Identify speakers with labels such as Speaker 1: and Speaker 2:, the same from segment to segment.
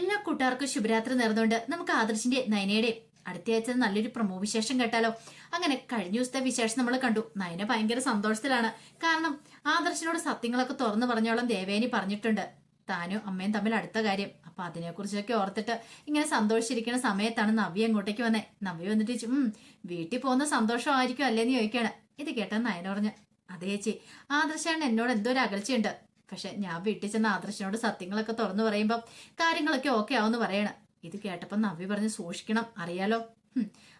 Speaker 1: എല്ലാ കൂട്ടുകാർക്കും ശുഭരാത്രി നേർന്നുകൊണ്ട് നമുക്ക് ആദർശിന്റെ നയനയുടെ അടുത്തയാഴ്ച നല്ലൊരു പ്രമോ വിശേഷം കേട്ടാലോ? അങ്ങനെ കഴിഞ്ഞ ദിവസത്തെ വിശേഷം നമ്മൾ കണ്ടു. നയന ഭയങ്കര സന്തോഷത്തിലാണ്. കാരണം ആദർശിനോട് സത്യങ്ങളൊക്കെ തുറന്നു പറഞ്ഞോളം ദേവേനി പറഞ്ഞിട്ടുണ്ട്. താനും അമ്മയും തമ്മിൽ അടുത്ത കാര്യം. അപ്പൊ അതിനെക്കുറിച്ചൊക്കെ ഓർത്തിട്ട് ഇങ്ങനെ സന്തോഷിച്ചിരിക്കുന്ന സമയത്താണ് നവ്യ അങ്ങോട്ടേക്ക് വന്നേ. നവ്യ വന്നിട്ട് ഉം വീട്ടിൽ പോകുന്ന സന്തോഷമായിരിക്കും അല്ലേന്ന് ചോദിക്കാണ് ഇത് കേട്ടാ നയന പറഞ്ഞു അതേ ചേച്ചി ആദർശാണ് എന്നോട് എന്തോ ഒരു അകൽച്ചയുണ്ട്. പക്ഷെ ഞാൻ വീട്ടിൽ ചെന്ന ആദർശനോട് സത്യങ്ങളൊക്കെ തുറന്നു പറയുമ്പോൾ കാര്യങ്ങളൊക്കെ ഓക്കെ ആവുമെന്ന് പറയണം. ഇത് കേട്ടപ്പോൾ നവ്യ പറഞ്ഞ് സൂക്ഷിക്കണം അറിയാലോ?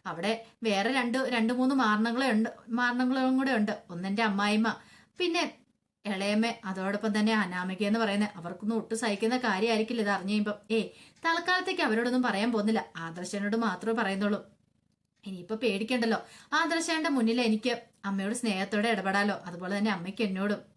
Speaker 1: അവിടെ വേറെ രണ്ട് രണ്ട് മൂന്ന് മാരണങ്ങളെ ഉണ്ട് മാരണങ്ങളും കൂടെ ഉണ്ട്. ഒന്നെന്റെ അമ്മായിമ്മ പിന്നെ ഇളയമ്മ അതോടൊപ്പം തന്നെ അനാമിക എന്ന് പറയുന്നത് അവർക്കൊന്നും ഒട്ടും സഹിക്കുന്ന കാര്യമായിരിക്കില്ല ഇത് അറിഞ്ഞു കഴിയുമ്പോൾ ഏ തൽക്കാലത്തേക്ക് അവരോടൊന്നും പറയാൻ പോകുന്നില്ല. ആദർശനോട് മാത്രമേ പറയുന്നുള്ളൂ. ഇനിയിപ്പോൾ പേടിക്കണ്ടല്ലോ. ആദർശന്റെ മുന്നിൽ എനിക്ക് അമ്മയോട് സ്നേഹത്തോടെ ഇടപെടാലോ. അതുപോലെ തന്നെ അമ്മയ്ക്ക് എന്നോടും.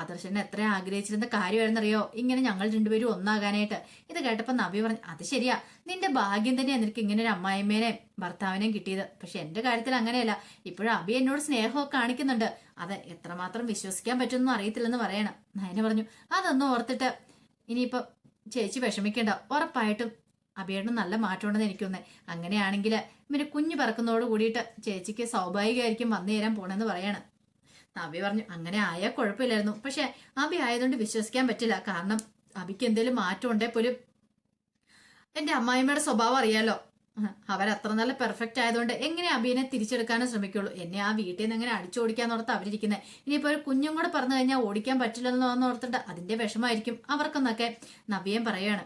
Speaker 1: ആദർശനെ എത്ര ആഗ്രഹിച്ചിരുന്ന കാര്യമായിരുന്നറിയോ? ഇങ്ങനെ ഞങ്ങൾ രണ്ടുപേരും ഒന്നാകാനായിട്ട്. ഇത് കേട്ടപ്പോ നബി പറഞ്ഞു അത് ശരിയാ. നിന്റെ ഭാഗ്യം തന്നെ നിനക്ക് ഇങ്ങനെ ഒരു അമ്മായിമ്മേനെ ഭർത്താവിനെയും കിട്ടിയത്. പക്ഷെ എന്റെ കാര്യത്തിൽ അങ്ങനെയല്ല. ഇപ്പോഴും അബി എന്നോട് സ്നേഹമൊക്കെ കാണിക്കുന്നുണ്ട്. അത് എത്രമാത്രം വിശ്വസിക്കാൻ പറ്റുമെന്നും അറിയത്തില്ലെന്ന് പറയണം. നയന പറഞ്ഞു അതൊന്നും ഓർത്തിട്ട് ഇനിയിപ്പോ ചേച്ചി വിഷമിക്കേണ്ട. ഉറപ്പായിട്ടും അബിയേട്ടും നല്ല മാറ്റമുണ്ടെന്ന് എനിക്ക് തോന്നുന്നത് അങ്ങനെയാണെങ്കിൽ ഇവർ കുഞ്ഞു പറക്കുന്നതോട് കൂടിയിട്ട് ചേച്ചിക്ക് സ്വാഭാവികമായിരിക്കും വന്നു തരാൻ പോണെന്ന് പറയാണ്. നവ്യ പറഞ്ഞു അങ്ങനെ ആയാൽ കുഴപ്പമില്ലായിരുന്നു. പക്ഷെ അബി ആയതുകൊണ്ട് വിശ്വസിക്കാൻ പറ്റില്ല. കാരണം അബിക്ക് എന്തെങ്കിലും മാറ്റം ഉണ്ടേ പോലും എന്റെ അമ്മായിമ്മയുടെ സ്വഭാവം അറിയാലോ. അവരത്ര നല്ല പെർഫെക്റ്റ് ആയതുകൊണ്ട് എങ്ങനെ അബിയെ തിരിച്ചെടുക്കാനും ശ്രമിക്കുള്ളൂ. എന്നെ ആ വീട്ടിൽ നിന്ന് എങ്ങനെ അടിച്ചോടിക്കാന്നോർത്ത് അവരിയ്ക്കുന്നത് ഇനിയിപ്പോ ഒരു കുഞ്ഞും കൂടെ പറഞ്ഞു കഴിഞ്ഞാൽ ഓടിക്കാൻ പറ്റില്ലെന്ന് ഓർത്തിട്ട് അതിന്റെ വിഷമായിരിക്കും അവർക്കെന്നൊക്കെ നവ്യം പറയാണ്.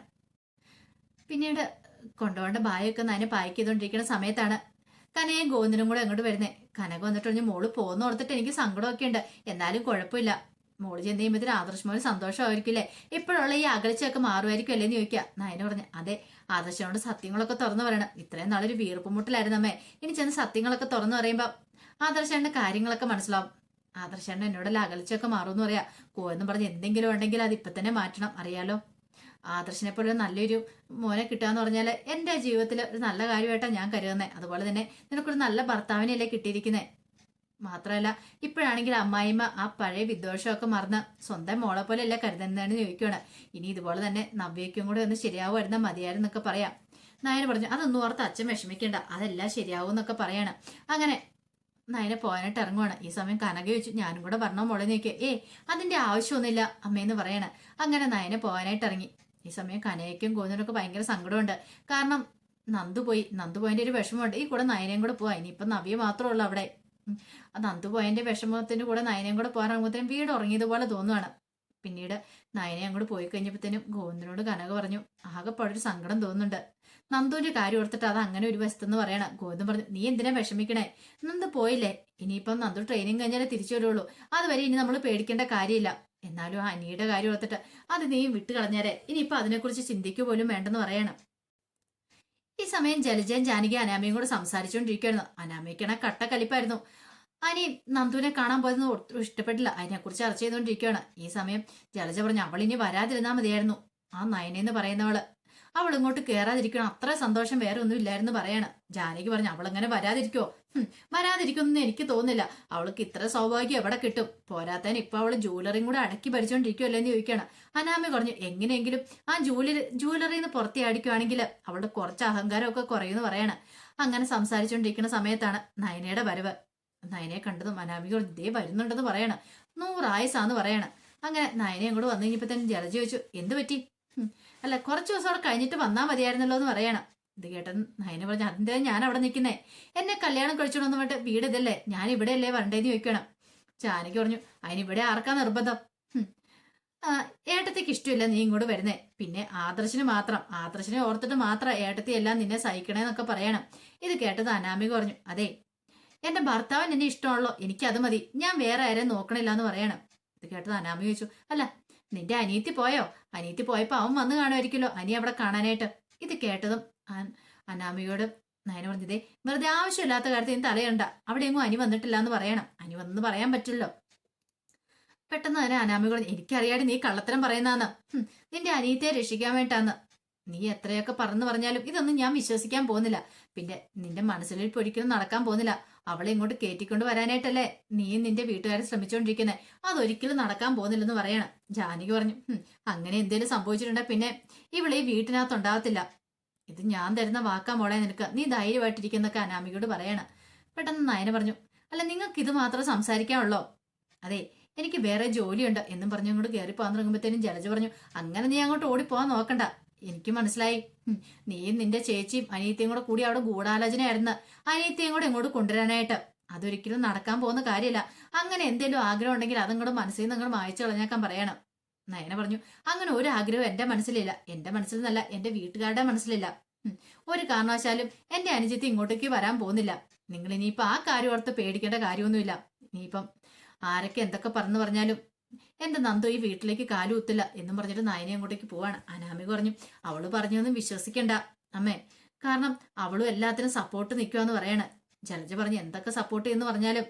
Speaker 1: പിന്നീട് കൊണ്ടുപോകേണ്ട ബായൊക്കെ നന്നെ പായ്ക്ക് ചെയ്തുകൊണ്ടിരിക്കുന്ന സമയത്താണ് കനയും ഗോവിന്ദനും കൂടെ അങ്ങോട്ട് വരുന്നേ. കനക വന്നിട്ട് പറഞ്ഞു മോൾ പോകുന്ന ഓർത്തിട്ട് എനിക്ക് സങ്കടമൊക്കെ ഉണ്ട് എന്നാലും കുഴപ്പമില്ല. മോൾ ചെന്ന് കഴിയുമ്പോൾ ആദർശമോന് സന്തോഷമായിരിക്കില്ലേ? ഇപ്പോഴുള്ള ഈ അകൽച്ചയൊക്കെ മാറുമായിരിക്കും അല്ലേന്ന് ചോദിക്കുക. നയന പറഞ്ഞു അതെ ആദർശനോട് സത്യങ്ങളൊക്കെ തുറന്നു പറയണം. ഇത്രയും നാളൊരു വീർപ്പുമുട്ടിലായിരുന്നു അമ്മേ. ഇനി ചെന്ന് സത്യങ്ങളൊക്കെ തുറന്നു പറയുമ്പോൾ ആദർശന്റെ കാര്യങ്ങളൊക്കെ മനസ്സിലാവും. ആദർശന്റെ എന്നോടല്ല അകൽച്ചയൊക്കെ മാറുമെന്ന് പറയാ. കോയെന്ന് പറഞ്ഞ് എന്തെങ്കിലും ഉണ്ടെങ്കിൽ അത് ഇപ്പൊ തന്നെ മാറ്റണം. അറിയാലോ? ആദർശനെ പോലെ നല്ലൊരു മോനെ കിട്ടുകയെന്ന് പറഞ്ഞാൽ എന്റെ ജീവിതത്തിൽ ഒരു നല്ല കാര്യമായിട്ടാണ് ഞാൻ കരുതുന്നത് അതുപോലെ തന്നെ നിനക്കൊരു നല്ല ഭർത്താവിനെയല്ലേ കിട്ടിയിരിക്കുന്നത് മാത്രമല്ല ഇപ്പോഴാണെങ്കിൽ അമ്മായിമ്മ ആ പഴയ വിദ്വേഷമൊക്കെ മറന്ന് സ്വന്തം മോളെ പോലെ അല്ല കരുതുന്നതെന്ന് ചോദിക്കുകയാണ്. ഇനി ഇതുപോലെ തന്നെ നവ്യയ്ക്കും കൂടെ ഒന്ന് ശരിയാവുമായിരുന്ന മതിയായിരുന്നൊക്കെ പറയാം. നായന പറഞ്ഞു അതൊന്നും ഓർത്ത് അച്ഛൻ വിഷമിക്കേണ്ട. അതെല്ലാം ശരിയാവും എന്നൊക്കെ പറയാണ്. അങ്ങനെ നായനെ പോകാനായിട്ട് ഇറങ്ങുവാണ്. ഈ സമയം കനക ചോദിച്ചു ഞാനും കൂടെ പറഞ്ഞോ മോളെ നോക്കിയ. ഏ അതിന്റെ ആവശ്യമൊന്നുമില്ല അമ്മയെന്ന് പറയണ. അങ്ങനെ നായനെ പോകാനായിട്ട് ഇറങ്ങി. ഈ സമയം കനയ്ക്കും ഗോവിന്ദനൊക്കെ ഭയങ്കര സങ്കടമുണ്ട്. കാരണം നന്ദു പോയി. നന്ദു പോയതിന്റെ ഒരു വിഷമമുണ്ട്. ഈ കൂടെ നയനയും കൂടെ പോവാ. ഇനിയിപ്പൊ നവിയെ മാത്രമേ ഉള്ളൂ അവിടെ. നന്ദു പോയതിന്റെ വിഷമത്തിന്റെ കൂടെ നയനയും കൂടെ പോകാൻ ഇറങ്ങുമ്പോഴത്തേനും വീട് ഉറങ്ങിയതുപോലെ തോന്നുവാണ്. പിന്നീട് നയനെ അങ്ങോട്ട് പോയി കഴിഞ്ഞപ്പോഴത്തേനും ഗോവിന്ദനോട് കനക പറഞ്ഞു ആകെപ്പാടൊരു സങ്കടം തോന്നുന്നുണ്ട്. നന്ദുവിന്റെ കാര്യം ഓർത്തിട്ട് അത് അങ്ങനെ ഒരു വശത്തെന്ന് പറയണം. ഗോവിന്ദൻ പറഞ്ഞു നീ എന്തിനാ വിഷമിക്കണേ? നന്ദു പോയില്ലേ. ഇനിയിപ്പം നന്ദു ട്രെയിനിങ് കഴിഞ്ഞാലേ തിരിച്ചു വരുള്ളൂ. അതുവരെ ഇനി നമ്മൾ പേടിക്കേണ്ട കാര്യമില്ല. എന്നാലും ആ അനിയുടെ കാര്യം ഓർത്തിട്ട് അത് നീ വിട്ടു കളഞ്ഞേരെ. ഇനിയിപ്പൊ അതിനെക്കുറിച്ച് ചിന്തിക്കുക പോലും വേണ്ടെന്ന് പറയണം. ഈ സമയം ജലജയും ജാനകി അനാമയും കൂടെ സംസാരിച്ചുകൊണ്ടിരിക്കുകയായിരുന്നു. അനാമയ്ക്കണ കട്ട കലിപ്പായിരുന്നു. അനി നന്ദുവിനെ കാണാൻ പോയതെന്ന് ഒട്ടും ഇഷ്ടപ്പെട്ടില്ല. അതിനെക്കുറിച്ച് ചർച്ച ചെയ്തുകൊണ്ടിരിക്കുകയാണ്. ഈ സമയം ജലജ പറഞ്ഞു അവൾ ഇനി വരാതിരുന്നാ മതിയായിരുന്നു. ആ നയനെന്ന് പറയുന്നവൾ. അവൾ ഇങ്ങോട്ട് കയറാതിരിക്കണം അത്ര സന്തോഷം വേറെ ഒന്നും ഇല്ലായിരുന്നു പറയാണ്. ജാനകി പറഞ്ഞു അവൾ അങ്ങനെ വരാതിരിക്കോ ഹും, എനിക്ക് തോന്നുന്നില്ല. അവൾക്ക് ഇത്ര സൗഭാഗ്യം എവിടെ കിട്ടും? പോരാത്തതിന് ഇപ്പൊ അവൾ ജൂവലറിയും കൂടെ അടക്കി ഭരിച്ചോണ്ടിരിക്കുമല്ലോ എന്ന് ചോദിക്കുകയാണ്. അനാമി പറഞ്ഞു എങ്ങനെയെങ്കിലും ആ ജൂവലറി ജൂലറിന്ന് പുറത്തെ അടിക്കുവാണെങ്കിൽ അവളുടെ കുറച്ച് അഹങ്കാരമൊക്കെ കുറയുന്നു പറയാണ്. അങ്ങനെ സംസാരിച്ചുകൊണ്ടിരിക്കുന്ന സമയത്താണ് നയനയുടെ വരവ്. നയനയെ കണ്ടതും അനാമിക ദേ വരുന്നുണ്ടെന്ന് പറയണ. നൂറായസാന്ന് പറയണ. അങ്ങനെ നയനയും കൂടെ വന്നു കഴിഞ്ഞപ്പോ തന്നെ ജലജ ചോദിച്ചു എന്ത് പറ്റി? അല്ല കുറച്ച് ദിവസം അവിടെ കഴിഞ്ഞിട്ട് വന്നാൽ മതിയായിരുന്നല്ലോ എന്ന് പറയണം. ഇത് കേട്ടൻ നയന പറഞ്ഞു അതിന്റെ ഞാൻ അവിടെ നിൽക്കുന്നേ. എന്നെ കല്യാണം കഴിച്ചോണെന്ന് പറഞ്ഞിട്ട് വീട് ഇതല്ലേ? ഞാൻ ഇവിടെ അല്ലേ വരണ്ടേന്ന് ചോദിക്കണം ജാനകി പറഞ്ഞു അതിനിവിടെ ആർക്കാ നിർബന്ധം? ഏട്ടത്തേക്ക് ഇഷ്ടമില്ല നീ ഇങ്ങോട്ട് വരുന്നേ. പിന്നെ ആദർശിന് മാത്രം. ആദർശിനെ ഓർത്തിട്ട് മാത്രം ഏട്ടത്തി എല്ലാം നിന്നെ സഹിക്കണേന്നൊക്കെ പറയണം. ഇത് കേട്ടത് അനാമിക പറഞ്ഞു അതെ. എന്റെ ഭർത്താവ് എന്നെ ഇഷ്ടമാണല്ലോ. എനിക്കത് മതി. ഞാൻ വേറെ ആരെയും നോക്കണില്ല എന്ന് പറയണം. ഇത് കേട്ടത് അനാമി ചോദിച്ചു അല്ല നിന്റെ അനിയത്തി പോയോ? അനിയത്തി പോയപ്പോ അവൻ വന്ന് കാണുമായിരിക്കുമല്ലോ. അനി അവിടെ കാണാനായിട്ട്. ഇത് കേട്ടതും അനാമികയോട് നയന പറഞ്ഞത് വെറുതെ ആവശ്യമില്ലാത്ത കാര്യത്തിൽ നീ തലയുണ്ട. അവിടെ എങ്ങും അനി വന്നിട്ടില്ല എന്ന് പറയണം. അനി വന്നെന്ന് പറയാൻ പറ്റില്ലോ പെട്ടെന്ന് തന്നെ അനാമിക പറഞ്ഞു എനിക്കറിയാടി നീ കള്ളത്തരം പറയുന്നതാന്ന്. നിന്റെ അനിയത്തെ രക്ഷിക്കാൻ വേണ്ടാന്ന് നീ എത്രയൊക്കെ പറഞ്ഞു പറഞ്ഞാലും ഇതൊന്നും ഞാൻ വിശ്വസിക്കാൻ പോകുന്നില്ല. പിന്നെ നിന്റെ മനസ്സിൽ പൊരിക്കലും നടക്കാൻ പോകുന്നില്ല. അവളെ ഇങ്ങോട്ട് കയറ്റിക്കൊണ്ട് വരാനായിട്ടല്ലേ നീ നിന്റെ വീട്ടുകാരെ ശ്രമിച്ചുകൊണ്ടിരിക്കുന്നത് അതൊരിക്കലും നടക്കാൻ പോകുന്നില്ലെന്ന് പറയണം. ജാനകി പറഞ്ഞു അങ്ങനെ എന്തേലും സംഭവിച്ചിട്ടുണ്ടെ പിന്നെ ഇവളെ ഈ വീട്ടിനകത്ത് ഉണ്ടാകത്തില്ല. ഇത് ഞാൻ തരുന്ന വാക്കാ മോളെ നിനക്ക്. നീ ധൈര്യമായിട്ടിരിക്കുന്നൊക്കെ അനാമികയോട് പറയണം. പെട്ടെന്ന് നയന പറഞ്ഞു അല്ല നിങ്ങൾക്ക് ഇത് മാത്രം സംസാരിക്കാനുള്ളോ? അതെ എനിക്ക് വേറെ ജോലിയുണ്ട് എന്നും പറഞ്ഞു അങ്ങോട്ട് കയറി പോകാൻ തുടങ്ങുമ്പോഴത്തേനും ജലജ പറഞ്ഞു അങ്ങനെ നീ അങ്ങോട്ട് ഓടിപ്പോവാൻ നോക്കണ്ട. എനിക്ക് മനസ്സിലായി. നീയും നിന്റെ ചേച്ചിയും അനിയത്തിയും കൂടെ കൂടി അവിടെ ഗൂഢാലോചനയായിരുന്നു. അനിയത്തിയും കൂടെ ഇങ്ങോട്ട് കൊണ്ടുവരാനായിട്ട്. അതൊരിക്കലും നടക്കാൻ പോകുന്ന കാര്യമില്ല. അങ്ങനെ എന്തെങ്കിലും ആഗ്രഹം ഉണ്ടെങ്കിൽ അതങ്ങോട്ട് മനസ്സിൽ നിന്ന് അങ്ങോട്ട് മായച്ചു കളഞ്ഞേക്കാൻ പറയണം. നയന പറഞ്ഞു അങ്ങനെ ഒരു ആഗ്രഹം എന്റെ മനസ്സിലില്ല. എന്റെ മനസ്സിൽ നിന്നല്ല എന്റെ വീട്ടുകാരുടെ മനസ്സിലില്ല. ഒരു കാരണവശാലും എന്റെ അനുജത്തി ഇങ്ങോട്ടേക്ക് വരാൻ പോകുന്നില്ല. നിങ്ങൾ ഇനിയിപ്പോ ആ കാര്യം ഓർത്ത് പേടിക്കേണ്ട കാര്യമൊന്നുമില്ല. ഇനിയിപ്പം ആരൊക്കെ എന്തൊക്കെ പറഞ്ഞു പറഞ്ഞാലും എന്റെ നന്ദു ഈ വീട്ടിലേക്ക് കാലു കുത്തില്ല എന്നും പറഞ്ഞിട്ട് നയനെ അങ്ങോട്ടേക്ക് പോവാണ്. അനാമിക പറഞ്ഞു അവൾ പറഞ്ഞൊന്നും വിശ്വസിക്കണ്ട അമ്മേ. കാരണം അവളും എല്ലാത്തിനും സപ്പോർട്ട് നിൽക്കുമെന്ന് പറയണ. ജലജ പറഞ്ഞു എന്തൊക്കെ സപ്പോർട്ട് ചെയ്യുന്നു പറഞ്ഞാലും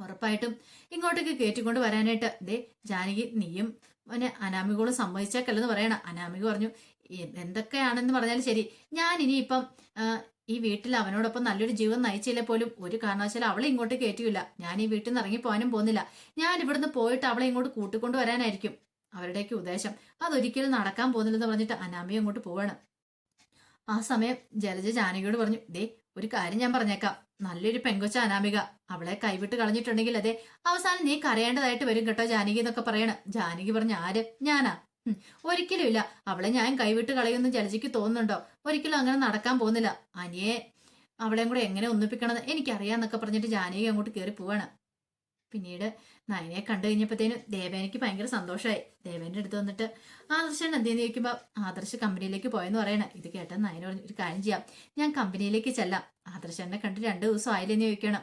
Speaker 1: ഉറപ്പായിട്ടും ഇങ്ങോട്ടേക്ക് കയറ്റിക്കൊണ്ട് വരാനായിട്ട്. ദേ ജാനകി നീയും പിന്നെ അനാമികോളും സമ്മതിച്ചേക്കല്ലെന്ന് പറയണം. അനാമിക പറഞ്ഞു "എ- എന്തൊക്കെയാണെന്ന് പറഞ്ഞാലും ശരി. ഞാൻ ഇനിയിപ്പം ഈ വീട്ടിൽ അവനോടൊപ്പം നല്ലൊരു ജീവിതം നയിച്ചില്ല പോലും ഒരു കാരണവശാലും അവളെ ഇങ്ങോട്ട് കയറ്റിയില്ല ഞാൻ ഈ വീട്ടിൽ നിന്ന് ഇറങ്ങി പോകാനും പോകുന്നില്ല. ഞാൻ ഇവിടുന്ന് പോയിട്ട് അവളെ ഇങ്ങോട്ട് കൂട്ടിക്കൊണ്ട് വരാനായിരിക്കും. അവരുടെയൊക്കെ ഉദ്ദേശം. അതൊരിക്കലും നടക്കാൻ പോകുന്നില്ലെന്ന് പറഞ്ഞിട്ട് അനാമിയെ അങ്ങോട്ട് പോവാണ്. ആ സമയം ജലജ ജാനകിയോട് പറഞ്ഞു ദേ ഒരു കാര്യം ഞാൻ പറഞ്ഞേക്കാം. നല്ലൊരു പെങ്കൊച്ച അനാമിക. അവളെ കൈവിട്ട് കളഞ്ഞിട്ടുണ്ടെങ്കിൽ അതെ അവസാനം നീ കരയേണ്ടതായിട്ട് വരും കേട്ടോ ജാനകി എന്നൊക്കെ പറയണം. ജാനകി പറഞ്ഞ ആര്? ഞാനാ. ഒരിക്കലും ഇല്ല. അവളെ ഞാൻ കൈവിട്ട് കളയുമെന്ന് ജലജിക്ക് തോന്നുന്നുണ്ടോ? ഒരിക്കലും അങ്ങനെ നടക്കാൻ പോകുന്നില്ല. അനിയെ അവളെയും കൂടെ എങ്ങനെ ഒന്നിപ്പിക്കണമെന്ന് എനിക്കറിയാന്നൊക്കെ പറഞ്ഞിട്ട് ജാനകി അങ്ങോട്ട് കയറി പോവാണ്. പിന്നീട് നയനെ കണ്ടു കഴിഞ്ഞപ്പോഴത്തേനും ദേവേനയ്ക്ക് ഭയങ്കര സന്തോഷമായി ദേവേന്റെ അടുത്ത് വന്നിട്ട് ആദർശൻ എന്തെന്ന് ചോദിക്കുമ്പോൾ ആദർശ് കമ്പനിയിലേക്ക് പോയെന്ന് പറയണ. ഇത് കേട്ട നയന പറഞ്ഞു ഒരു കാര്യം ചെയ്യാം. ഞാൻ കമ്പനിയിലേക്ക് ചെല്ലാം. ആദർശനെ കണ്ട് രണ്ട് ദിവസം ആയില്ലെന്ന് ചോദിക്കണം.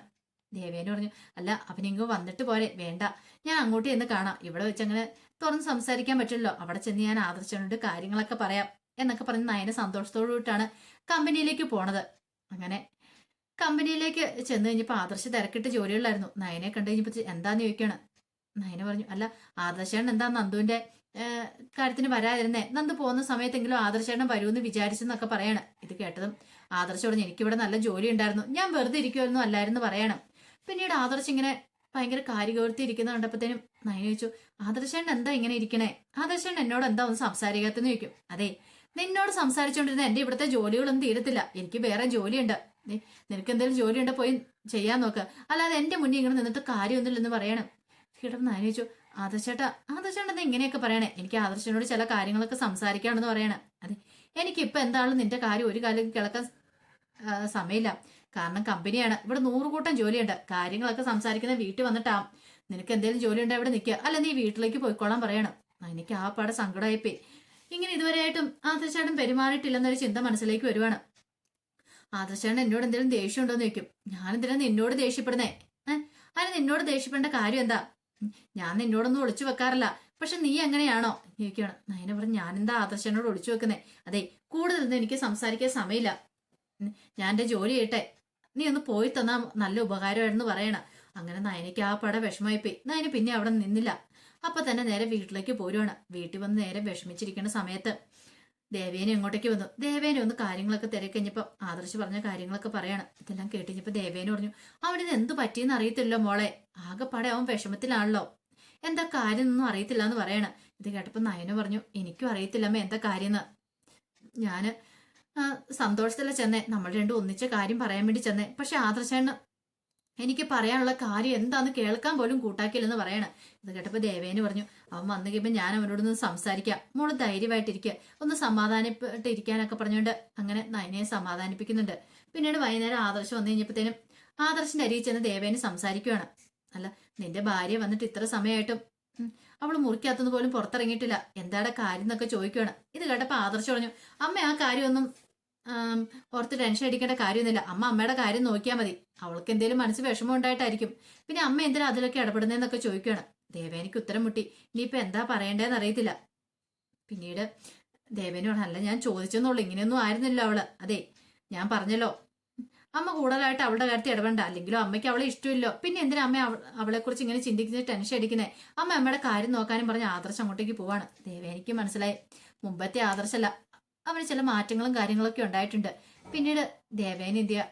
Speaker 1: ദേവേന പറഞ്ഞു അല്ല അവനിങ്ങ് വന്നിട്ട് പോരെ. വേണ്ട. ഞാൻ അങ്ങോട്ട് ചെന്ന് കാണാം. ഇവിടെ വെച്ച് അങ്ങനെ തുറന്ന് സംസാരിക്കാൻ പറ്റില്ലല്ലോ. അവിടെ ചെന്ന് ഞാൻ ആദർശനോട് കാര്യങ്ങളൊക്കെ പറയാം. എന്നൊക്കെ പറഞ്ഞ് നയന സന്തോഷത്തോടു കൂട്ടാണ് കമ്പനിയിലേക്ക് പോണത്. അങ്ങനെ കമ്പനിയിലേക്ക് ചെന്ന് കഴിഞ്ഞപ്പോൾ ആദർശ് തിരക്കിട്ട് ജോലികളിലായിരുന്നു. നയനെ കണ്ടു കഴിഞ്ഞപ്പോൾ എന്താന്ന് ചോദിക്കാണ്. നയന പറഞ്ഞു അല്ല ആദർശേണ് എന്താ നന്ദുവിന്റെ കാര്യത്തിന് വരാതിരുന്നേ? നന്ദു പോകുന്ന സമയത്തെങ്കിലും ആദർശേണ്ണൻ വരുമെന്ന് വിചാരിച്ചെന്നൊക്കെ പറയണം. ഇത് കേട്ടതും ആദർശ് പറഞ്ഞു എനിക്കിവിടെ നല്ല ജോലി ഉണ്ടായിരുന്നു. ഞാൻ വെറുതെ ഇരിക്കുമായിരുന്നു അല്ലായിരുന്നു പറയണം. പിന്നീട് ആദർശ് ഇങ്ങനെ ഭയങ്കര കാര്യകോർത്തി ഇരിക്കുന്ന കണ്ടപ്പോഴത്തേനും നയന ചോദിച്ചു ആദർശേണ്ണൻ എന്താ ഇങ്ങനെ ഇരിക്കണേ? ആദർശേണ്ണൻ എന്നോട് എന്താ ഒന്ന് സംസാരിക്കാത്തെന്ന് ചോദിക്കും. അതെ നിന്നോട് സംസാരിച്ചുകൊണ്ടിരുന്ന എന്റെ ഇവിടുത്തെ ജോലികളൊന്നും തീരത്തില്ല. എനിക്ക് വേറെ ജോലിയുണ്ട്. നിനക്ക് എന്തെങ്കിലും ജോലി ഉണ്ടോ പോയി ചെയ്യാൻ നോക്കുക അല്ലാതെ എന്റെ മുന്നിൽ ഇങ്ങനെ നിന്നിട്ട് കാര്യമൊന്നുമില്ലെന്ന് പറയണം. കിടന്ന് ആലോചിച്ചു ആദർശേട്ടാ ആദർശേട്ടൻ ഇങ്ങനെയൊക്കെ പറയണേ? എനിക്ക് ആദർശനോട് ചില കാര്യങ്ങളൊക്കെ സംസാരിക്കാണെന്ന് പറയണേ. അതെ എനിക്കിപ്പോ എന്താണ് നിന്റെ കാര്യം ഒരു കാലം കിളക്കാൻ സമയമില്ല. കാരണം കമ്പനിയാണ്. ഇവിടെ നൂറുകൂട്ടം ജോലിയുണ്ട്. കാര്യങ്ങളൊക്കെ സംസാരിക്കുന്ന വീട്ടിൽ വന്നിട്ടാ. നിനക്ക് എന്തെങ്കിലും ജോലി ഉണ്ടോ ഇവിടെ നിൽക്കുക അല്ല നീ വീട്ടിലേക്ക് പോയിക്കോളാൻ പറയണം. എനിക്ക് ആ പാടെ സങ്കടമായിപ്പോയി. ഇങ്ങനെ ഇതുവരെയായിട്ടും ആദർശായിട്ടും പെരുമാറിയിട്ടില്ലെന്നൊരു ചിന്ത മനസ്സിലേക്ക് വരുവാണ്. ആദർശേട്ടൻ എന്നോട് എന്തെങ്കിലും ദേഷ്യം ഉണ്ടോന്ന് ചോദിക്കും. ഞാൻ എന്തിനാ നിന്നോട് ദേഷ്യപ്പെടുന്നേ? ഏഹ് അതിന് നിന്നോട് ദേഷ്യപ്പെടേണ്ട കാര്യം എന്താ? ഞാൻ നിന്നോടൊന്നും ഒളിച്ചു വെക്കാറില്ല. പക്ഷെ നീ എങ്ങനെയാണോ? ചോദിക്കുകയാണ് നയന പറഞ്ഞു എന്താ ആദർശനോട് ഒളിച്ചു വെക്കുന്നേ? അതെ കൂടുതലൊന്നും എനിക്ക് സംസാരിക്കാൻ സമയമില്ല. ഞാൻ എന്റെ ജോലി ചെയ്യട്ടെ. നീ ഒന്ന് പോയി തന്നാ നല്ല ഉപകാരമായിരുന്നു പറയണ. അങ്ങനെ നയനയ്ക്ക് ആ പട പോയി നയന പിന്നെ അവിടെ നിന്നില്ല. അപ്പൊ തന്നെ നേരെ വീട്ടിലേക്ക് പോരുവാണ്. വീട്ടിൽ വന്ന് നേരെ വിഷമിച്ചിരിക്കുന്ന സമയത്ത് ദേവേനെ ഇങ്ങോട്ടേക്ക് വന്നു. ദേവേനെ ഒന്ന് കാര്യങ്ങളൊക്കെ തിരക്കഴിഞ്ഞപ്പോ ആദർശ് പറഞ്ഞ കാര്യങ്ങളൊക്കെ പറയാണ്. ഇതെല്ലാം കേട്ടിഞ്ഞപ്പോ ദേവേനെ പറഞ്ഞു അവനിത് എന്തു പറ്റിയെന്ന് അറിയത്തില്ലോ മോളെ. ആകെപ്പാടെ അവൻ വിഷമത്തിലാണല്ലോ. എന്താ കാര്യം ഒന്നും അറിയത്തില്ല എന്ന് പറയണ. ഇത് കേട്ടപ്പോ നയന പറഞ്ഞു എനിക്കും അറിയത്തില്ലമ്മ എന്താ കാര്യമെന്ന് സന്തോഷത്തിലെ സന്തോഷത്തില ചെന്നേ. നമ്മൾ രണ്ടും ഒന്നിച്ച കാര്യം പറയാൻ വേണ്ടി ചെന്നേ. പക്ഷെ ആദർശേണ് എനിക്ക് പറയാനുള്ള കാര്യം എന്താന്ന് കേൾക്കാൻ പോലും കൂട്ടാക്കില്ലെന്ന് പറയണ. ഇത് കേട്ടപ്പോ ദേവേന് പറഞ്ഞു അവൻ വന്നു കഴിയുമ്പോൾ ഞാൻ അവനോടൊന്ന് സംസാരിക്കാം. മോൾ ധൈര്യമായിട്ടിരിക്കുക ഒന്ന് സമാധാനപ്പെട്ട് ഇരിക്കാനൊക്കെ പറഞ്ഞുകൊണ്ട് അങ്ങനെ നയനയെ സമാധാനിപ്പിക്കുന്നുണ്ട്. പിന്നീട് വൈകുന്നേരം ആദർശം വന്നു കഴിഞ്ഞപ്പോഴത്തേനും ആദർശിന്റെ അരിയിൽ ചെന്ന് ദേവേന് സംസാരിക്കുകയാണ് അല്ല നിന്റെ ഭാര്യ വന്നിട്ട് ഇത്ര സമയമായിട്ടും അവൾ മുറിക്കകത്തുനിന്ന് പോലും പുറത്തിറങ്ങിയിട്ടില്ല. എന്താടെ കാര്യം എന്നൊക്കെ ചോദിക്കുവാണ്. ഇത് കേട്ടപ്പോ ആദർശം പറഞ്ഞു അമ്മ ആ കാര്യമൊന്നും ഓർത്ത് ടെൻഷൻ അടിക്കേണ്ട കാര്യമൊന്നുമില്ല. അമ്മ അമ്മയുടെ കാര്യം നോക്കിയാൽ മതി. അവൾക്ക് എന്തെങ്കിലും മനസ്സ് വിഷമം ഉണ്ടായിട്ടായിരിക്കും. പിന്നെ അമ്മ എന്തിനാ അതിലൊക്കെ ഇടപെടുന്നതെന്നൊക്കെ ചോദിക്കുകയാണ്. ദേവേനിക്ക് ഉത്തരം മുട്ടി. ഇനിയിപ്പോൾ എന്താ പറയേണ്ടതെന്ന് അറിയത്തില്ല. പിന്നീട് ദേവേനോട് അല്ല ഞാൻ ചോദിച്ചെന്നുള്ളൂ. ഇങ്ങനെയൊന്നും ആയിരുന്നില്ല അവൾ. അതെ ഞാൻ പറഞ്ഞല്ലോ. അമ്മ കൂടുതലായിട്ട് അവളുടെ കാര്യത്തിൽ ഇടപെടണ്ട. അല്ലെങ്കിലും അമ്മയ്ക്ക് അവളെ ഇഷ്ടമില്ലോ. പിന്നെ എന്തിനാ അമ്മ അവളെ കുറിച്ച് ഇങ്ങനെ ചിന്തിക്കുന്ന ടെൻഷൻ അടിക്കുന്നേ? അമ്മ അമ്മയുടെ കാര്യം നോക്കാനും പറഞ്ഞ് ആദർശം അങ്ങോട്ടേക്ക് പോവാണ്. ദേവേനിക്ക് മനസ്സിലായി. മുമ്പത്തെ ആദർശല്ല. അവന് ചില മാറ്റങ്ങളും കാര്യങ്ങളൊക്കെ ഉണ്ടായിട്ടുണ്ട്. പിന്നീട് ദേവേൻ ഇന്ത്യ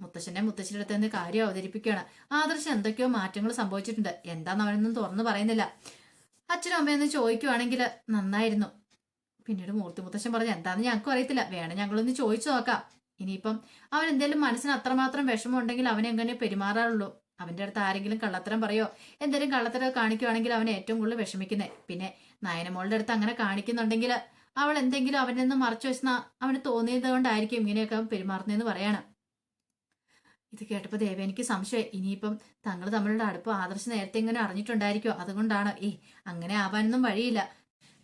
Speaker 1: മുത്തശ്ശന്റെ മുത്തശ്ശിയുടെ അടുത്ത് നിന്ന് കാര്യം അവതരിപ്പിക്കുകയാണ്. ആദർശം എന്തൊക്കെയോ മാറ്റങ്ങൾ സംഭവിച്ചിട്ടുണ്ട്. എന്താന്ന് അവനൊന്നും തുറന്നു പറയുന്നില്ല. അച്ഛനും അമ്മയൊന്നും ചോദിക്കുവാണെങ്കിൽ നന്നായിരുന്നു. പിന്നീട് മൂർത്തി മുത്തശ്ശൻ പറഞ്ഞു എന്താണെന്ന് ഞങ്ങൾക്കും അറിയത്തില്ല. വേണം ഞങ്ങളൊന്ന് ചോദിച്ചു നോക്കാം. ഇനിയിപ്പം അവൻ എന്തെങ്കിലും മനസ്സിന് അത്രമാത്രം വിഷമം ഉണ്ടെങ്കിൽ അവൻ എങ്ങനെ പെരുമാറാറുള്ളൂ. അവന്റെ അടുത്ത് ആരെങ്കിലും കള്ളത്തരം പറയോ? എന്തെങ്കിലും കള്ളത്തരം കാണിക്കുവാണെങ്കിൽ അവൻ ഏറ്റവും കൂടുതൽ വിഷമിക്കുന്നേ. പിന്നെ നയനമോളുടെ അടുത്ത് അങ്ങനെ കാണിക്കുന്നുണ്ടെങ്കിൽ അവൾ എന്തെങ്കിലും അവനിൽ നിന്ന് മറച്ചു വെച്ചെന്ന അവന് തോന്നിയത് കൊണ്ടായിരിക്കും ഇങ്ങനെയൊക്കെ പെരുമാറുന്നതെന്ന് പറയാണ്. ഇത് കേട്ടപ്പോൾ ദേവ എനിക്ക് സംശയം ഇനിയിപ്പം തങ്ങൾ തമ്മിലുള്ള അടുപ്പ് ആദർശ് നേരത്തെ ഇങ്ങനെ അറിഞ്ഞിട്ടുണ്ടായിരിക്കോ അതുകൊണ്ടാണ്. ഏ അങ്ങനെ ആവാനൊന്നും വഴിയില്ല.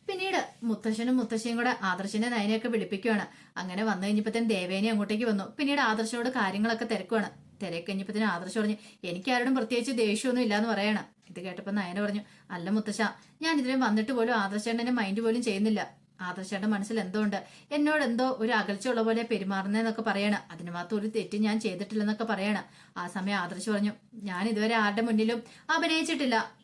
Speaker 1: പിന്നീട് മുത്തശ്ശനും മുത്തശ്ശിയും കൂടെ ആദർശിന്റെ നയനെയൊക്കെ വിളിപ്പിക്കുകയാണ് അങ്ങനെ വന്നു കഴിഞ്ഞപ്പോഴത്തേനും ദേവേനെ അങ്ങോട്ടേക്ക് വന്നു. പിന്നീട് ആദർശനോട് കാര്യങ്ങളൊക്കെ തിരക്കുവാണ്. തിരക്ക് കഴിഞ്ഞപ്പത്തേനും ആദർശ് പറഞ്ഞു എനിക്ക് ആരോടും പ്രത്യേകിച്ച് ദേഷ്യമൊന്നും ഇല്ലാന്ന് പറയണം. ഇത് കേട്ടപ്പോൾ നയന പറഞ്ഞു അല്ല മുത്തശ്ശ ഞാൻ ഇതിലും വന്നിട്ട് പോലും ആദർശേട്ടനെ മൈൻഡ് പോലും ചെയ്യുന്നില്ല. ആദർശേട്ടൻ മനസ്സിൽ എന്തോ ഉണ്ട് എന്നോട് എന്തോ ഒരു അകൽച്ച ഉള്ള പോലെ പെരുമാറുന്നതെന്നൊക്കെ പറയണം. അതിന് മാത്രം ഒരു തെറ്റ് ഞാൻ ചെയ്തിട്ടില്ലെന്നൊക്കെ പറയണം. ആ സമയം ആദർശ് പറഞ്ഞു ഞാൻ ഇതുവരെ ആരുടെ മുന്നിലും അഭിനയിച്ചിട്ടില്ല.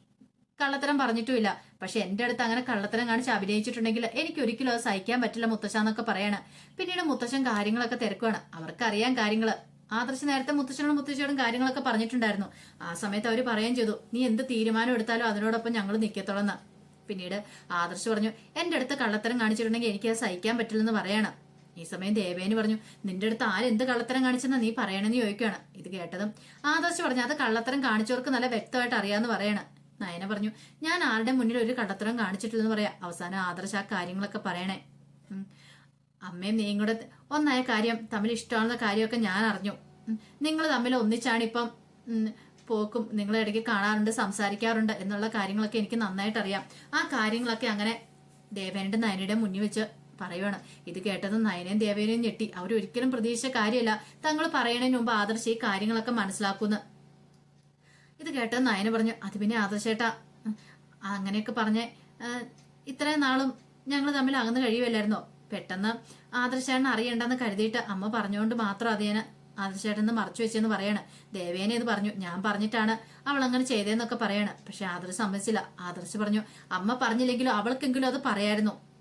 Speaker 1: കള്ളത്തരം പറഞ്ഞിട്ടുമില്ല. പക്ഷെ എന്റെ അടുത്ത് അങ്ങനെ കള്ളത്തരം കാണിച്ച് അഭിനയിച്ചിട്ടുണ്ടെങ്കിൽ എനിക്ക് ഒരിക്കലും അത് സഹിക്കാൻ പറ്റില്ല മുത്തശ്ശ എന്നൊക്കെ പറയണം. പിന്നീട് മുത്തശ്ശൻ കാര്യങ്ങളൊക്കെ തിരക്കുവാണ്. അവർക്കറിയാം കാര്യങ്ങൾ ആദർശ് നേരത്തെ മുത്തശ്ശനോടും മുത്തശ്ശിയോടും കാര്യങ്ങളൊക്കെ പറഞ്ഞിട്ടുണ്ടായിരുന്നു. ആ സമയത്ത് അവർ പറയുകയും ചെയ്തു നീ എന്ത് തീരുമാനം എടുത്താലും അതിനോടൊപ്പം ഞങ്ങൾ നിൽക്കത്തോളന്ന് പിന്നീട് ആദർശ് പറഞ്ഞു എന്റെ അടുത്ത് കള്ളത്തരം കാണിച്ചിട്ടുണ്ടെങ്കിൽ എനിക്ക് അത് സഹിക്കാൻ പറ്റില്ലെന്ന് പറയണം. ഈ സമയം ദേവേന് പറഞ്ഞു നിന്റെ അടുത്ത് ആരെന്ത് കള്ളത്തരം കാണിച്ചെന്നാ നീ പറയണെന്ന് ചോദിക്കുകയാണ്. ഇത് കേട്ടതും ആദർശ് പറഞ്ഞു അത് കള്ളത്തരം കാണിച്ചവർക്ക് നല്ല വ്യക്തമായിട്ട് അറിയാന്ന് പറയണം. നയന പറഞ്ഞു ഞാൻ ആരുടെ മുന്നിൽ ഒരു കള്ളത്തരം കാണിച്ചിട്ടില്ലെന്ന് പറയാം. അവസാനം ആദർശ് ആ കാര്യങ്ങളൊക്കെ പറയണേ. അമ്മയും നീയും കൂടെ ഒന്നായ കാര്യം തമ്മിൽ ഇഷ്ടമാണെന്ന കാര്യമൊക്കെ ഞാൻ അറിഞ്ഞു. നിങ്ങൾ തമ്മിൽ ഒന്നിച്ചാണ് ഇപ്പം പോക്കും നിങ്ങളെ ഇടയ്ക്ക് കാണാറുണ്ട് സംസാരിക്കാറുണ്ട് എന്നുള്ള കാര്യങ്ങളൊക്കെ എനിക്ക് നന്നായിട്ട് അറിയാം ആ കാര്യങ്ങളൊക്കെ അങ്ങനെ ദേവേനയുടെ നയനയുടെ മുന്നിൽ വെച്ച് പറയുവാണ്. ഇത് കേട്ടത് നയനയും ദേവേനയും ഞെട്ടി. അവരൊരിക്കലും പ്രതീക്ഷിച്ച കാര്യമല്ല. തങ്ങൾ പറയണതിന് മുമ്പ് ആദർശ് ഈ കാര്യങ്ങളൊക്കെ മനസ്സിലാക്കുന്നു. ഇത് കേട്ടത് നയന പറഞ്ഞു അത് പിന്നെ ആദർശേട്ടാ അങ്ങനെയൊക്കെ പറഞ്ഞ് ഇത്രയും നാളും ഞങ്ങൾ തമ്മിൽ അകന്ന് കഴിയുമല്ലായിരുന്നോ പെട്ടെന്ന് ആദർശേട്ടൻ അറിയണ്ടെന്ന് കരുതിയിട്ട് അമ്മ പറഞ്ഞുകൊണ്ട് മാത്രം അത് ഞാൻ ആദർശേട്ടൻ മറച്ചു വെച്ചെന്ന് പറയാണ്. ദേവേന ഇത് പറഞ്ഞു ഞാൻ പറഞ്ഞിട്ടാണ് അവൾ അങ്ങനെ ചെയ്തതെന്നൊക്കെ പറയാണ്. പക്ഷെ ആദർശ് സമ്മതിച്ചില്ല. ആദർശ് പറഞ്ഞു അമ്മ പറഞ്ഞില്ലെങ്കിലും അവൾക്കെങ്കിലും അത് പറയായിരുന്നു.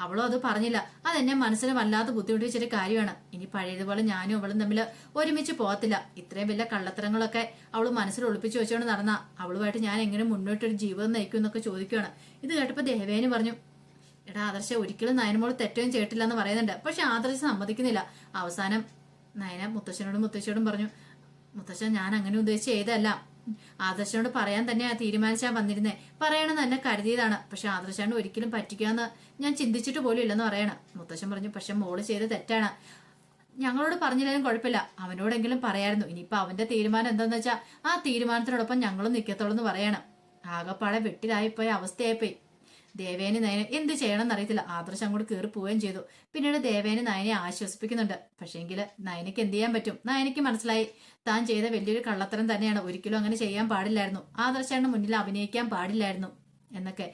Speaker 1: അവളും അത് പറഞ്ഞില്ല. അതെന്നെ മനസ്സിന് വല്ലാതെ ബുദ്ധിമുട്ടിച്ചൊരു കാര്യമാണ്. ഇനി പഴയതുപോലെ ഞാനും അവളും തമ്മിൽ ഒരുമിച്ച് പോകത്തില്ല. ഇത്രയും വലിയ കള്ളത്തരങ്ങളൊക്കെ അവൾ മനസ്സിൽ ഒളിപ്പിച്ചു വെച്ചുകൊണ്ട് നടന്ന. അവളുമായിട്ട് ഞാൻ എങ്ങനെ മുന്നോട്ടൊരു ജീവിതം നയിക്കും എന്നൊക്കെ ചോദിക്കുകയാണ് ഇത് കേട്ടപ്പോൾ ദേവേന് പറഞ്ഞു എടാ ആദർശ ഒരിക്കലും നയനമോൾ തെറ്റവും ചെയ്തിട്ടില്ല എന്ന് പറയുന്നുണ്ട്. പക്ഷെ ആദർശ സമ്മതിക്കുന്നില്ല. അവസാനം നയന മുത്തശ്ശനോടും മുത്തശ്ശിയോടും പറഞ്ഞു മുത്തശ്ശൻ ഞാൻ അങ്ങനെ ഉദ്ദേശിച്ച് ചെയ്തല്ല ആദർശനോട് പറയാൻ തന്നെയാ തീരുമാനിച്ചാ വന്നിരുന്നേ. പറയണമെന്ന് എന്നെ കരുതിയതാണ്. പക്ഷെ ആദർശാണ്ട് ഒരിക്കലും പറ്റിക്കാന്ന് ഞാൻ ചിന്തിച്ചിട്ട് പോലും ഇല്ലെന്ന് പറയണം. മുത്തശ്ശൻ പറഞ്ഞു പക്ഷെ മോൾ ചെയ്ത് തെറ്റാണ്. ഞങ്ങളോട് പറഞ്ഞില്ലെങ്കിലും കുഴപ്പമില്ല. അവനോടെങ്കിലും പറയായിരുന്നു. ഇനിയിപ്പോ അവന്റെ തീരുമാനം എന്താണെന്ന് വെച്ചാൽ ആ തീരുമാനത്തിനോടൊപ്പം ഞങ്ങളും നിൽക്കത്തുള്ളൂ എന്ന് പറയണം. പോയ വെട്ടിലായിപ്പോയ അവസ്ഥയായിപ്പോയി. ദേവേന് നയന എന്ത് ചെയ്യണം എന്നറിയത്തില്ല ആദർശം അങ്ങോട്ട് കയറി പോവുകയും ചെയ്തു. പിന്നീട് ദേവേനി നയനെ ആശ്വസിപ്പിക്കുന്നുണ്ട്. പക്ഷേങ്കിൽ നയനയ്ക്ക് എന്ത് ചെയ്യാൻ പറ്റും? നയനയ്ക്ക് മനസ്സിലായി. താൻ ചെയ്ത വലിയൊരു കള്ളത്തരം തന്നെയാണ്. ഒരിക്കലും അങ്ങനെ ചെയ്യാൻ പാടില്ലായിരുന്നു. ആദർശാണ് മുന്നിൽ അഭിനയിക്കാൻ പാടില്ലായിരുന്നു എന്നൊക്കെ.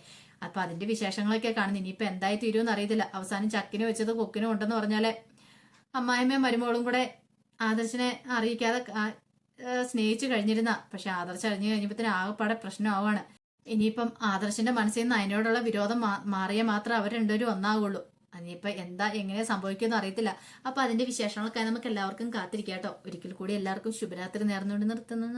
Speaker 1: അപ്പൊ അതിന്റെ വിശേഷങ്ങളൊക്കെ കാണുന്നു. ഇനിയിപ്പോ എന്തായി തീരുമെന്ന് അറിയത്തില്ല. അവസാനം ചക്കിനെ വെച്ചത് കൊക്കിനും ഉണ്ടെന്ന് പറഞ്ഞാൽ അമ്മായിമ്മയും മരുമോളും കൂടെ ആദർശനെ അറിയിക്കാതെ സ്നേഹിച്ചു കഴിഞ്ഞിരുന്ന. പക്ഷെ ആദർശ് അറിഞ്ഞു കഴിഞ്ഞപ്പോഴത്തേന് ആകെപ്പാടെ പ്രശ്നമാവാണ് ഇനിയിപ്പം ആദർശിന്റെ മനസ്സിൽ നിന്ന് അതിനോടുള്ള വിരോധം മാറിയേ മാത്രം അവർ രണ്ടുപേരും ഒന്നാകുള്ളൂ ഇനിയിപ്പോ എന്താ എങ്ങനെ സംഭവിക്കുമെന്ന് അറിയത്തില്ല. അപ്പൊ അതിന്റെ വിശേഷങ്ങൾക്കായി നമുക്ക് എല്ലാവർക്കും കാത്തിരിക്കാം കേട്ടോ. ഒരിക്കൽ കൂടി എല്ലാവർക്കും ശുഭരാത്രി നേർന്നുകൊണ്ട് നിർത്തുന്നു.